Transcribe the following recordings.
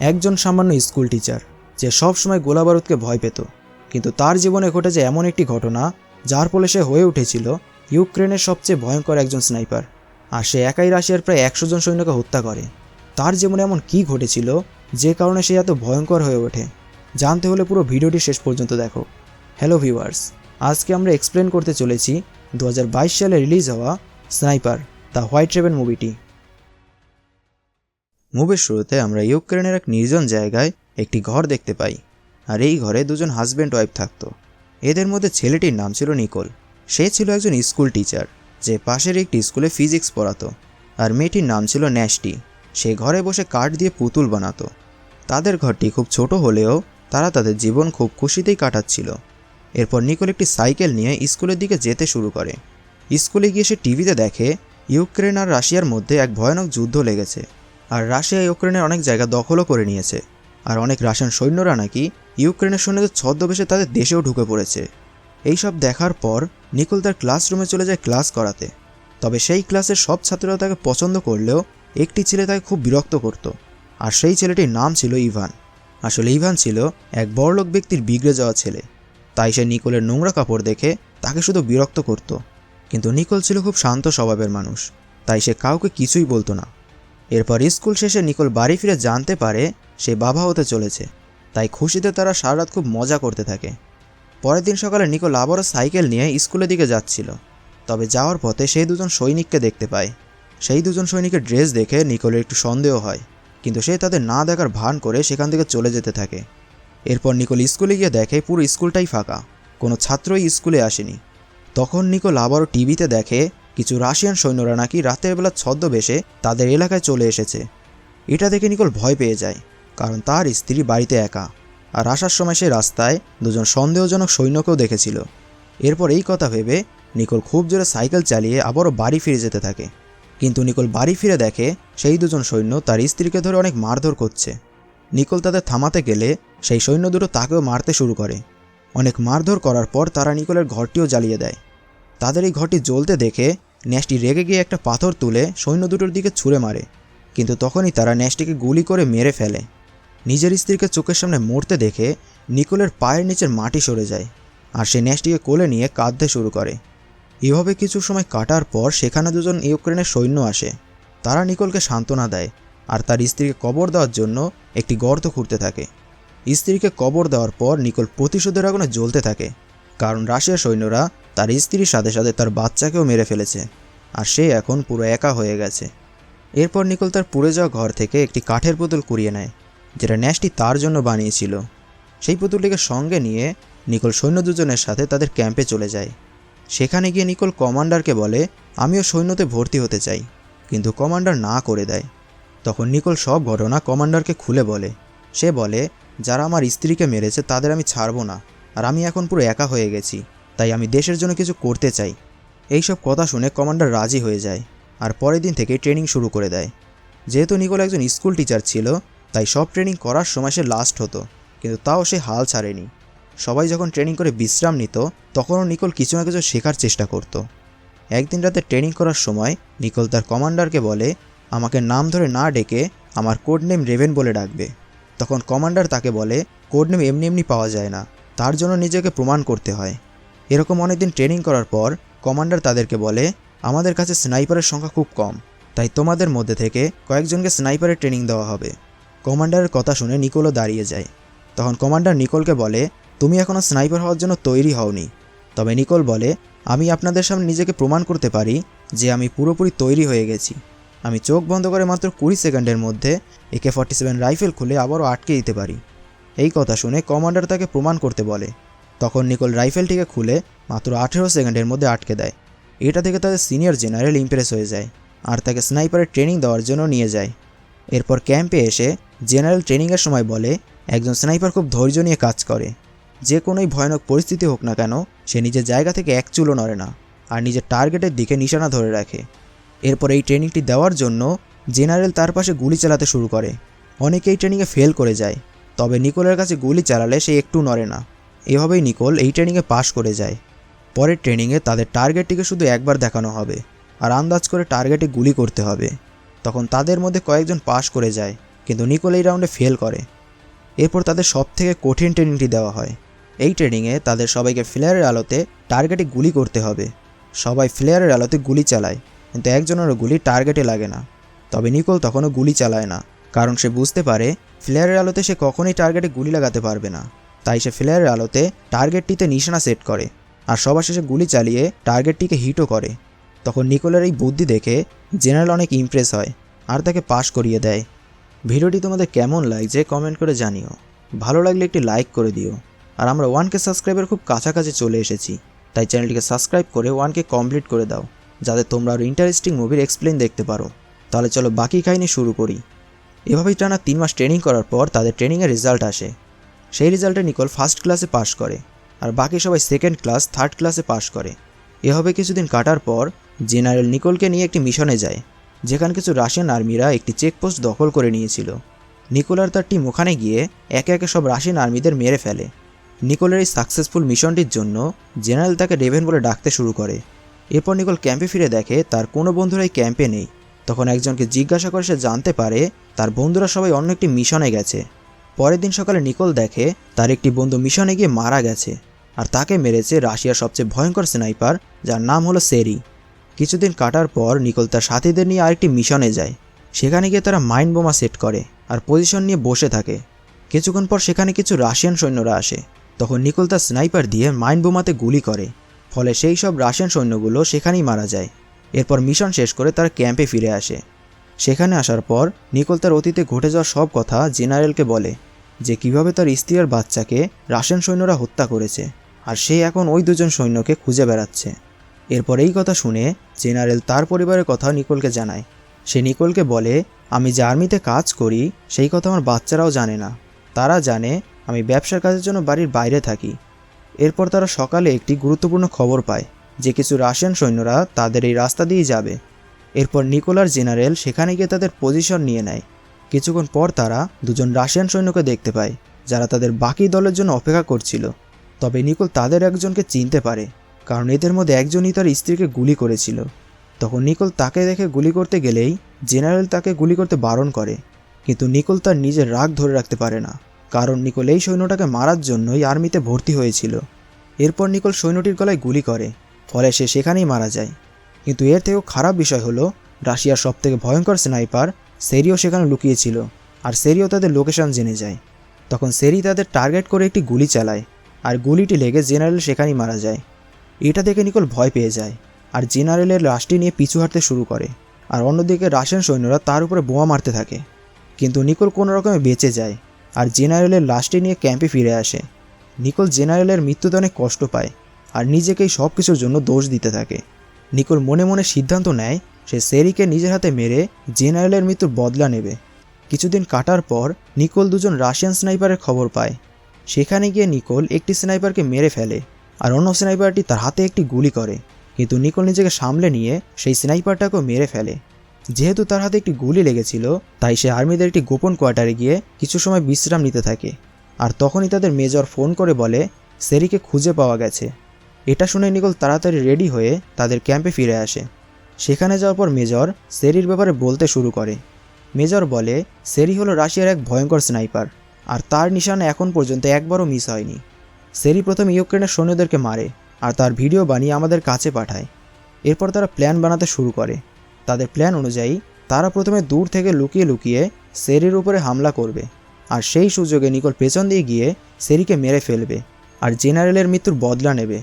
একজন সামান্য school teacher, যে সবসময় গোলাবারুদকে ভয় পেত। কিন্তু তার জীবনে ঘটেছে এমন একটি ঘটনা, যার ফলে সে হয়ে উঠেছিল ইউক্রেনের সবচেয়ে ভয়ঙ্কর একজন স্নাইপার। আর সে একাই রাশিয়ার প্রায় একশো জন সৈন্যকে হত্যা করে। তার জীবনে এমন কী ঘটেছিল, যে কারণে সে এত ভয়ঙ্কর হয়ে ওঠে, জানতে হলে পুরো ভিডিওটি শেষ পর্যন্ত দেখো। হ্যালো ভিউয়ার্স, আজকে আমরা এক্সপ্লেন করতে চলেছি দু হাজার বাইশ সালে রিলিজ হওয়া স্নাইপার, দ্য হোয়াইট রেভেন মুভিটি। মুভির শুরুতে আমরা ইউক্রেনের এক নির্জন জায়গায় একটি ঘর দেখতে পাই, আর এই ঘরে দুজন হাজব্যান্ড ওয়াইফ থাকতো। এদের মধ্যে ছেলেটির নাম ছিল নিকোল। সে ছিল একজন স্কুল টিচার, যে পাশের একটি স্কুলে ফিজিক্স পড়াতো, আর মেয়েটির নাম ছিল ন্যাশটি। সে ঘরে বসে কাঠ দিয়ে পুতুল বানাতো। তাদের ঘরটি খুব ছোট হলেও তারা তাদের জীবন খুব খুশিতেই কাটাচ্ছিল। এরপর নিকোল একটি সাইকেল নিয়ে স্কুলের দিকে যেতে শুরু করে। স্কুলে গিয়ে সে টিভিতে দেখে, ইউক্রেন আর রাশিয়ার মধ্যে এক ভয়ানক যুদ্ধ লেগেছে। আর রাশিয়া ইউক্রেনের অনেক জায়গা দখলও করে নিয়েছে। আর অনেক রাশিয়ান সৈন্যরা নাকি ইউক্রেনের সৈন্যদের ছদ্মবেশে তাদের দেশেও ঢুকে পড়েছে। এইসব দেখার পর নিকোল তার ক্লাসরুমে চলে যায় ক্লাস করাতে। তবে সেই ক্লাসের সব ছাত্ররা তাকে পছন্দ করলেও একটি ছেলে তাকে খুব বিরক্ত করত। আর সেই ছেলেটির নাম ছিল ইভান। আসলে ইভান ছিল এক বড়লোক ব্যক্তির বিগড়ে যাওয়া ছেলে। তাই সে নিকোলের নোংরা কাপড় দেখে তাকে শুধু বিরক্ত করত। কিন্তু নিকোল ছিল খুব শান্ত স্বভাবের মানুষ। তাই সে কাউকে কিছুই বলতো না। এরপর স্কুল শেষে নিকোল বাড়ি ফিরে জানতে পারে সে বাবা হতে চলেছে। তাই খুশিতে তারা সারা রাত খুব মজা করতে থাকে। পরের দিন সকালে নিকোল আবারও সাইকেল নিয়ে স্কুলের দিকে যাচ্ছিল। তবে যাওয়ার পথে সেই দুজন সৈনিককে দেখতে পায়। সেই দুজন সৈনিকের ড্রেস দেখে নিকোলের একটু সন্দেহ হয়, কিন্তু সে তাদের না দেখার ভান করে সেখান থেকে চলে যেতে থাকে। এরপর নিকোল স্কুলে গিয়ে দেখে পুরো স্কুলটাই ফাঁকা, কোনো ছাত্রই স্কুলে আসেনি। তখন নিকোল আবারও টিভিতে দেখে কিছু রাশিয়ান সৈন্যরা নাকি রাতের বেলা ছদ্মবেশে তাদের এলাকায় চলে এসেছে। এটা দেখে নিকোল ভয় পেয়ে যায়, কারণ তার স্ত্রী বাড়িতে একা, আর আসার সময় সে রাস্তায় দুজন সন্দেহজনক সৈন্যকেও দেখেছিল। এরপর এই কথা ভেবে নিকোল খুব জোরে সাইকেল চালিয়ে আবারও বাড়ি ফিরে যেতে থাকে। কিন্তু নিকোল বাড়ি ফিরে দেখে সেই দুজন সৈন্য তার স্ত্রীকে ধরে অনেক মারধর করছে। নিকোল তাদের থামাতে গেলে সেই সৈন্য দুটো তাকেও মারতে শুরু করে। অনেক মারধর করার পর তারা নিকোলের ঘরটিও জ্বালিয়ে দেয়। তাদের এই ঘরটি জ্বলতে দেখে ন্যাশটি রেগে গিয়ে একটা পাথর তুলে সৈন্য দুটোর দিকে ছুঁড়ে মারে। কিন্তু তখনই তারা ন্যাশটিকে গুলি করে মেরে ফেলে। নিজের স্ত্রীকে চোখের সামনে মরতে দেখে নিকোলের পায়ের নিচের মাটি সরে যায় আর সে ন্যাশটিকে কোলে নিয়ে কাঁদতে শুরু করে। এভাবে কিছু সময় কাটার পর সেখানে দুজন ইউক্রেনের সৈন্য আসে। তারা নিকোলকে সান্ত্বনা দেয় আর তার স্ত্রীকে কবর দেওয়ার জন্য একটি গর্ত খুঁড়তে থাকে। স্ত্রীকে কবর দেওয়ার পর নিকোল প্রতিশোধের আগুনে জ্বলতে থাকে, কারণ রাশিয়ার সৈন্যরা তার স্ত্রীর সাথে সাথে তার বাচ্চাকেও মেরে ফেলেছে, আর সে এখন পুরো একা হয়ে গেছে। এরপর নিকোল তার পুড়ে যাওয়া ঘর থেকে একটি কাঠের পুতুল কুড়িয়ে নেয়, যেটা ন্যাশটি তার জন্য বানিয়েছিল। সেই পুতুলটিকে সঙ্গে নিয়ে নিকোল সৈন্য দুজনের সাথে তাদের ক্যাম্পে চলে যায়। সেখানে গিয়ে নিকোল কমান্ডারকে বলে, আমিও সৈন্যতে ভর্তি হতে চাই। কিন্তু কমান্ডার না করে দেয়। তখন নিকোল সব ঘটনা কমান্ডারকে খুলে বলে। সে বলে, যারা আমার স্ত্রীকে মেরেছে তাদের আমি ছাড়বো না, আর আমি এখন পুরো একা হয়ে গেছি। তাই আমি দেশের জন্য কিছু করতে চাই। এইসব কথা শুনে কমান্ডার রাজি হয়ে যায় আর পরের দিন থেকেই ট্রেনিং শুরু করে দেয়। যেহেতু নিকোল একজন স্কুল টিচার ছিল, তাই সব ট্রেনিং করার সময় সে লাস্ট হতো, কিন্তু তাও সে হাল ছাড়েনি। সবাই যখন ট্রেনিং করে বিশ্রাম নিত, তখনও নিকোল কিছু না কিছু শেখার চেষ্টা করত। একদিন রাতে ট্রেনিং করার সময় নিকোল তার কমান্ডারকে বলে, আমাকে নাম ধরে না ডেকে আমার কোড নেম রেভেন বলে ডাকবে। তখন কমান্ডার তাকে বলে কোড নেম এমনি এমনি পাওয়া যায় না। তার জন্য নিজেকে প্রমাণ করতে হয়। এরকম অনেকদিন ট্রেনিং করার পর কমান্ডার তাদেরকে বলে, আমাদের কাছে স্নাইপারের সংখ্যা খুব কম, তাই তোমাদের মধ্যে থেকে কয়েকজনকে স্নাইপারের ট্রেনিং দেওয়া হবে। কমান্ডারের কথা শুনে নিকোলও দাঁড়িয়ে যায়। তখন কমান্ডার নিকোলকে বলে, তুমি এখনও স্নাইপার হওয়ার জন্য তৈরি হওনি। তবে নিকোল বলে, আমি আপনাদের সামনে নিজেকে প্রমাণ করতে পারি যে আমি পুরোপুরি তৈরি হয়ে গেছি। আমি চোখ বন্ধ করে মাত্র কুড়ি সেকেন্ডের মধ্যে একে ফর্টি সেভেন রাইফেল খুলে আবারও আটকে দিতে পারি। এই কথা শুনে কমান্ডার তাকে প্রমাণ করতে বলে তখন নিকোল রাইফেলটিকে খুলে মাত্র আঠেরো সেকেন্ডের মধ্যে আটকে দেয়। এটা থেকে তাদের সিনিয়র জেনারেল ইমপ্রেস হয়ে যায় আর তাকে স্নাইপারের ট্রেনিং দেওয়ার জন্য নিয়ে যায়। এরপর ক্যাম্পে এসে জেনারেল ট্রেনিংয়ের সময় বলে, একজন স্নাইপার খুব ধৈর্য নিয়ে কাজ করে। যে কোনোই ভয়ানক পরিস্থিতি হোক না কেন, সে নিজের জায়গা থেকে এক চুলো নড়ে না আর নিজের টার্গেটের দিকে নিশানা ধরে রাখে। এরপর এই ট্রেনিংটি দেওয়ার জন্য জেনারেল তার পাশে গুলি চালাতে শুরু করে। অনেকেই ট্রেনিংয়ে ফেল করে যায়, তবে নিকোলের কাছে গুলি চালালে সে একটু নড়ে না। এভাবেই নিকোল এই ট্রেনিংয়ে পাশ করে যায়। পরের ট্রেনিংয়ে তাদের টার্গেটটিকে শুধু একবার দেখানো হবে আর আন্দাজ করে টার্গেটে গুলি করতে হবে। তখন তাদের মধ্যে কয়েকজন পাশ করে যায়, কিন্তু নিকোল এই রাউন্ডে ফেল করে। এরপর তাদের সব থেকে কঠিন ট্রেনিংটি দেওয়া হয়। এই ট্রেনিংয়ে তাদের সবাইকে ফ্লেয়ারের আলোতে টার্গেটে গুলি করতে হবে। সবাই ফ্লেয়ারের আলোতে গুলি চালায়, কিন্তু একজনেরও গুলি টার্গেটে লাগে না। তবে নিকোল তখনও গুলি চালায় না, কারণ সে বুঝতে পারে ফ্লেয়ারের আলোতে সে কখনোই টার্গেটে গুলি লাগাতে পারবে না। তাই সে ফ্লেয়ারের আলোতে টার্গেটটিতে নিশানা সেট করে আর সবার শেষে গুলি চালিয়ে টার্গেটটিকে হিটও করে। তখন নিকোলের এই বুদ্ধি দেখে জেনারেল অনেক ইমপ্রেস হয় আর তাকে পাশ করিয়ে দেয়। ভিডিওটি তোমাদের কেমন লাগছে কমেন্ট করে জানিও। ভালো লাগলে একটি লাইক করে দিও। আর আমরা ওয়ানকে সাবস্ক্রাইবের খুব কাছাকাছি চলে এসেছি, তাই চ্যানেলটিকে সাবস্ক্রাইব করে ওয়ানকে কমপ্লিট করে দাও, যাতে তোমরা আরও ইন্টারেস্টিং মুভির এক্সপ্লেন দেখতে পারো। তাহলে চলো বাকি কাহিনী শুরু করি। এভাবেই টানা তিন মাস ট্রেনিং করার পর তাদের ট্রেনিংয়ের রেজাল্ট আসে। সেই রেজাল্টে নিকোল ফার্স্ট ক্লাসে পাশ করে আর বাকি সবাই সেকেন্ড ক্লাস, থার্ড ক্লাসে পাশ করে। এভাবে কিছুদিন কাটার পর জেনারেল নিকোলকে নিয়ে একটি মিশনে যায়, যেখানে কিছু রাশিয়ান আর্মিরা একটি চেকপোস্ট দখল করে নিয়েছিল। নিকোল আর তার টিম ওখানে গিয়ে একে একে সব রাশিয়ান আর্মিদের মেরে ফেলে। নিকোলের এই সাকসেসফুল মিশনটির জন্য জেনারেল তাকে রেভেন বলে ডাকতে শুরু করে। এরপর নিকোল ক্যাম্পে ফিরে দেখে তার কোনো বন্ধুরা এই ক্যাম্পে নেই। তখন একজনকে জিজ্ঞাসা করে সে জানতে পারে তার বন্ধুরা সবাই অন্য একটি মিশনে গেছে। পরের দিন সকালে নিকোল দেখে তার একটি বন্ধু মিশনে গিয়ে মারা গেছে আর তাকে মেরেছে রাশিয়ার সবচেয়ে ভয়ঙ্কর স্নাইপার, যার নাম হলো সেরি। কিছুদিন কাটার পর নিকোল তার সাথীদের নিয়ে আরেকটি মিশনে যায়। সেখানে গিয়ে তারা মাইন্ড বোমা সেট করে আর পজিশন নিয়ে বসে থাকে। কিছুক্ষণ পর সেখানে কিছু রাশিয়ান সৈন্যরা আসে। তখন নিকোল তার স্নাইপার দিয়ে মাইন্ড বোমাতে গুলি করে। ফলে সেই সব রাশিয়ান সৈন্যগুলো সেখানেই মারা যায়। এরপর মিশন শেষ করে তারা ক্যাম্পে ফিরে আসে। সেখানে আসার পর নিকোল তার অতীতে ঘটে যাওয়ার সব কথা জেনারেলকে বলে, যে কীভাবে তার স্ত্রী আর বাচ্চাকে রাশিয়ান সৈন্যরা হত্যা করেছে, আর সে এখন ওই দুজন সৈন্যকে খুঁজে বেড়াচ্ছে। এরপর এই কথা শুনে জেনারেল তার পরিবারের কথা নিকোলকে জানায়। সে নিকোলকে বলে, আমি যে আর্মিতে কাজ করি, সেই কথা আমার বাচ্চারাও জানে না। তারা জানে আমি ব্যবসার কাজের জন্য বাড়ির বাইরে থাকি। এরপর তারা সকালে একটি গুরুত্বপূর্ণ খবর পায়, যে কিছু রাশিয়ান সৈন্যরা তাদের এই রাস্তা দিয়ে যাবে। এরপর নিকোলার জেনারেল সেখানে গিয়ে তাদের পজিশন নিয়ে নেয়। কিছুক্ষণ পর তারা দুজন রাশিয়ান সৈন্যকে দেখতে পায়, যারা তাদের বাকি দলের জন্য অপেক্ষা করছিল। তবে নিকোল তাদের একজনকে চিনতে পারে, কারণ এদের মধ্যে একজনই তার স্ত্রীকে গুলি করেছিল। তখন নিকোল তাকে দেখে গুলি করতে গেলেই জেনারেল তাকে গুলি করতে বারণ করে, কিন্তু নিকোল তার নিজের রাগ ধরে রাখতে পারে না, কারণ নিকোল এই সৈন্যটাকে মারার জন্যই আর্মিতে ভর্তি হয়েছিল। এরপর নিকোল সৈন্যটির গলায় গুলি করে, ফলে সে সেখানেই মারা যায়। কিন্তু এর থেকেও খারাপ বিষয় হলো, রাশিয়ার সবথেকে ভয়ঙ্কর স্নাইপার সেরিও সেখানে লুকিয়েছিল, আর সেরিও তাদের লোকেশন জেনে যায়। তখন সেরি তাদের টার্গেট করে একটি গুলি চালায়, আর গুলিটি লেগে জেনারেল সেখানেই মারা যায়। এটা দেখে নিকোল ভয় পেয়ে যায়, আর জেনারেলের লাশটি নিয়ে পিছু হাঁটতে শুরু করে, আর অন্যদিকে রাশিয়ান সৈন্যরা তার উপরে বোমা মারতে থাকে। কিন্তু নিকোল কোনো রকমে বেঁচে যায়, আর জেনারেলের লাশটি নিয়ে ক্যাম্পে ফিরে আসে। নিকোল জেনারেলের মৃত্যুতে অনেক কষ্ট পায়, আর নিজেকেই সব কিছুর জন্য দোষ দিতে থাকে। নিকোল মনে মনে সিদ্ধান্ত নেয় সে সেরিকে নিজের হাতে মেরে জেনারেলের মৃত্যুর বদলা নেবে। কিছুদিন কাটার পর নিকোল দুজন রাশিয়ান স্নাইপারের খবর পায়। সেখানে গিয়ে নিকোল একটি স্নাইপারকে মেরে ফেলে আর অন্য স্নাইপারটি তার হাতে একটি গুলি করে। কিন্তু নিকোল নিজেকে সামলে নিয়ে সেই স্নাইপারটাকেও মেরে ফেলে। যেহেতু তার হাতে একটি গুলি লেগেছিল, তাই সে আর্মিদের একটি গোপন কোয়ার্টারে গিয়ে কিছু সময় বিশ্রাম নিতে থাকে। আর তখনই তাদের মেজর ফোন করে বলে, সেরিকে খুঁজে পাওয়া গেছে। এটা শুনে নিকোল তাড়াতাড়ি রেডি হয়ে তাদের ক্যাম্পে ফিরে আসে। সেখানে যাওয়ার পর মেজর সেরির ব্যাপারে বলতে শুরু করে। মেজর বলে, সেরি হলো রাশিয়ার এক ভয়ঙ্কর স্নাইপার, আর তার নিশানা এখন পর্যন্ত একবারও মিস হয়নি। সেরি প্রথম ইউক্রেনের সৈন্যদেরকে মারে, আর তার ভিডিও বানিয়ে আমাদের কাছে পাঠায়। এরপর তারা প্ল্যান বানাতে শুরু করে। তাদের প্ল্যান অনুযায়ী, তারা প্রথমে দূর থেকে লুকিয়ে লুকিয়ে সেরির উপরে হামলা করবে, আর সেই সুযোগে নিকল পেছন দিয়ে গিয়ে সেরিকে মেরে ফেলবে, আর জেনারেলের মৃত্যুর বদলা নেবে।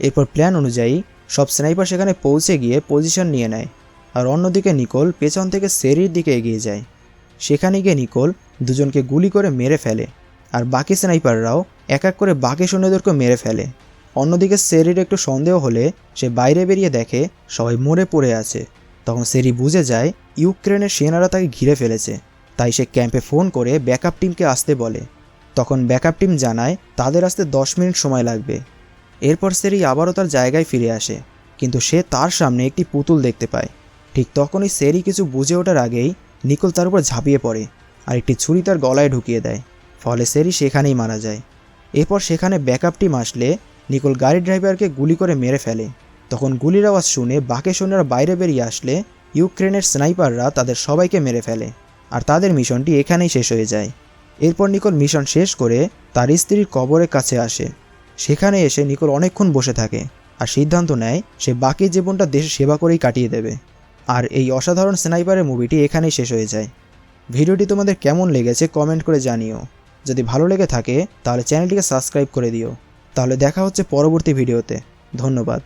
এরপর প্ল্যান অনুযায়ী সব স্নাইপার সেখানে পৌঁছে গিয়ে পজিশন নিয়ে নেয়। আর অন্যদিকে নিকোল পেছন থেকে সেরির দিকে এগিয়ে যায়। সেখানে গিয়ে নিকোল দুজনকে গুলি করে মেরে ফেলে। আর বাকি স্নাইপাররাও এক এক করে বাকি সৈন্যদেরকে মেরে ফেলে। অন্যদিকে সেরির একটু সন্দেহ হলে সে বাইরে বেরিয়ে দেখে সবাই মরে পড়ে আছে। তখন সেরি বুঝে যায় ইউক্রেনের সেনারা তাকে ঘিরে ফেলেছে। তাই সে ক্যাম্পে ফোন করে ব্যাকআপ টিমকে আসতে বলে। তখন ব্যাকআপ টিম জানায় তাদের আসতে দশ মিনিট সময় লাগবে। এরপর সেরি আবারও তার জায়গায় ফিরে আসে, কিন্তু সে তার সামনে একটি পুতুল দেখতে পায়। ঠিক তখনই সেরি কিছু বুঝে ওঠার আগেই নিকোল তার উপর ঝাঁপিয়ে পড়ে আর একটি ছুরি তার গলায় ঢুকিয়ে দেয়, ফলে সেরি সেখানেই মারা যায়। এরপর সেখানে ব্যাকআপ টিম আসলে নিকোল গাড়ি ড্রাইভারকে গুলি করে মেরে ফেলে। তখন গুলির আওয়াজ শুনে বাকি সৈন্যরা বাইরে বেরিয়ে আসলে ইউক্রেনের স্নাইপাররা তাদের সবাইকে মেরে ফেলে আর তাদের মিশনটি এখানেই শেষ হয়ে যায়। এরপর নিকোল মিশন শেষ করে তার স্ত্রীর কবরের কাছে আসে। সেখানে এসে নিকোল অনেকক্ষণ বসে থাকে আর সিদ্ধান্ত নেয় সে বাকি জীবনটা দেশের সেবা করেই কাটিয়ে দেবে। আর এই অসাধারণ স্নাইপারের মুভিটি এখানেই শেষ হয়ে যায়। ভিডিওটি তোমাদের কেমন লেগেছে কমেন্ট করে জানিও। যদি ভালো লেগে থাকে, তাহলে চ্যানেলটিকে সাবস্ক্রাইব করে দিও। তাহলে দেখা হচ্ছে পরবর্তী ভিডিওতে। ধন্যবাদ।